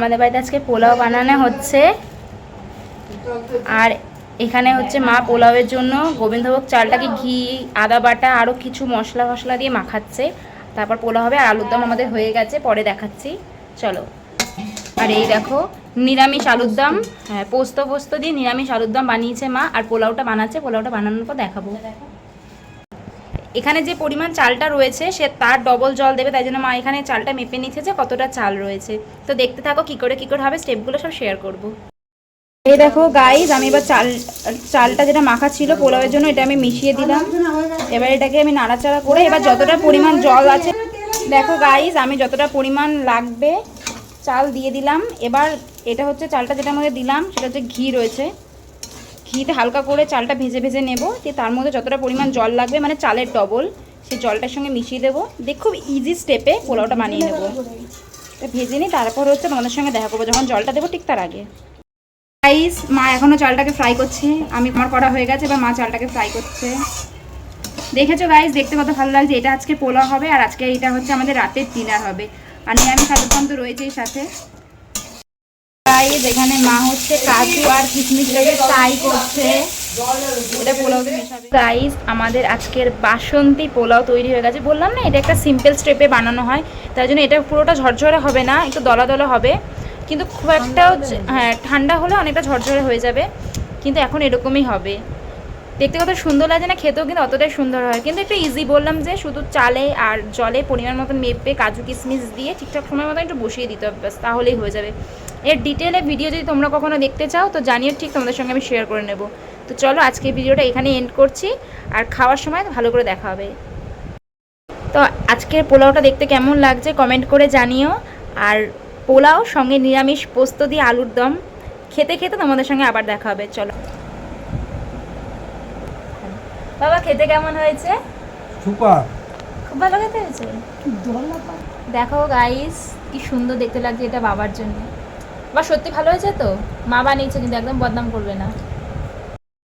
আমাদের বাড়িতে আজকে পোলাও বানানো হচ্ছে। আর এখানে হচ্ছে মা পোলাওয়ের জন্য গোবিন্দভোগ চালটাকে ঘি, আদা বাটা আরও কিছু মশলা ফসলা দিয়ে মাখাচ্ছে। তারপর পোলাও হবে আর আলুর দম আমাদের হয়ে গেছে, পরে দেখাচ্ছি। চলো। আর এই দেখো, নিরামিষ আলুর দম। হ্যাঁ পোস্ত পোস্ত দিয়ে নিরামিষ আলুর দম বানিয়েছে মা, আর পোলাওটা বানাচ্ছে। পোলাওটা বানানোর পর দেখাবো। এখানে যে পরিমাণ চালটা রয়েছে, সে তার ডবল জল দেবে, তাই জন্য মা এখানে চালটা মেপে নিচ্ছে যে কতটা চাল রয়েছে। তো দেখতে থাকো কী করে কী করে হবে স্টেপগুলো সব শেয়ার করব। এই দেখো গাইজ আমি এবার চাল, চালটা যেটা মাখা ছিল পোলাওয়ের জন্য, এটা আমি মিশিয়ে দিলাম। এবার এটাকে আমি নাড়াচাড়া করে, এবার যতটা পরিমাণ জল আছে, দেখো গাইজ আমি যতটা পরিমাণ লাগবে, চাল দিয়ে দিলাম। এবার এটা হচ্ছে চালটা যেটা মধ্যে দিলাম, সেটা হচ্ছে ঘি রয়েছে। ঘিতে হালকা করে চালটা ভেজে ভেজে নেব দিয়ে তার মধ্যে যতটা পরিমাণ জল লাগবে মানে চালের ডবল সেই জলটার সঙ্গে মিশিয়ে দেবো। দেখ খুব ইজি স্টেপে পোলাওটা বানিয়ে নেব। এটা ভেজে নিই তারপর হচ্ছে তোমাদের সঙ্গে দেখা করব, যখন জলটা দেবো ঠিক তার আগে। রাইস মা এখনও চালটাকে ফ্রাই করছে। আমি আমার করা হয়ে গেছে, এবার মা চালটাকে ফ্রাই করছে। দেখেছ গাইস দেখতে কত ভালো লাগছে। এটা আজকে পোলাও হবে আর আজকে এটা হচ্ছে আমাদের রাতের ডিনার হবে। আর নিরামিষ আলুর তো রয়েছেই সাথে। গাইস এখানে মা হচ্ছে কাজু আর কিশমিশটাকে ফ্রাই করছে। গাইস আমাদের আজকের বাসন্তী পোলাও তৈরি হয়ে গেছে। বললাম না এটা একটা সিম্পল স্টেপে বানানো হয়। তাই জন্য এটা পুরোটা ঝরঝরে হবে না একটু দলা দলা হবে। কিন্তু খুব একটাও হ্যাঁ ঠান্ডা হলে অনেকটা ঝরঝরে হয়ে যাবে। কিন্তু এখন এরকমই হবে। দেখতে কত সুন্দর লাগে না খেতেও কিন্তু অতটাই সুন্দর হয়। কিন্তু একটু ইজি বললাম যে শুধু চালে আর জলে পরিমাণ মতন মেপে কাজু কিশমিশ দিয়ে ঠিকঠাক সময় মতন একটু বসিয়ে দিতে হবে ব্যাস তাহলেই হয়ে যাবে। এর ডিটেলে ভিডিও যদি তোমরা কখনো দেখতে চাও তো জানিও ঠিক তোমাদের সঙ্গে আমি শেয়ার করে নেব। তো চলো আজকে ভিডিওটা এখানে এন্ড করছি আর খাওয়ার সময় ভালো করে দেখা হবে। তো আজকের পোলাওটা দেখতে কেমন লাগছে কমেন্ট করে জানিও আর পোলাও সঙ্গে নিরামিষ পোস্ত দিয়ে আলুর দম খেতে খেতে তোমাদের সঙ্গে আবার দেখা হবে চলো। বাবা খেতে কেমন হয়েছে? সুপার। খুব ভালো খেতে হয়েছে? দেখো গাইস কি সুন্দর দেখতে লাগছে এটা বাবার জন্য। বা সত্যি ভালো হয়েছে তো? মা বানিয়েছে কিন্তু একদম বদনাম করবে না।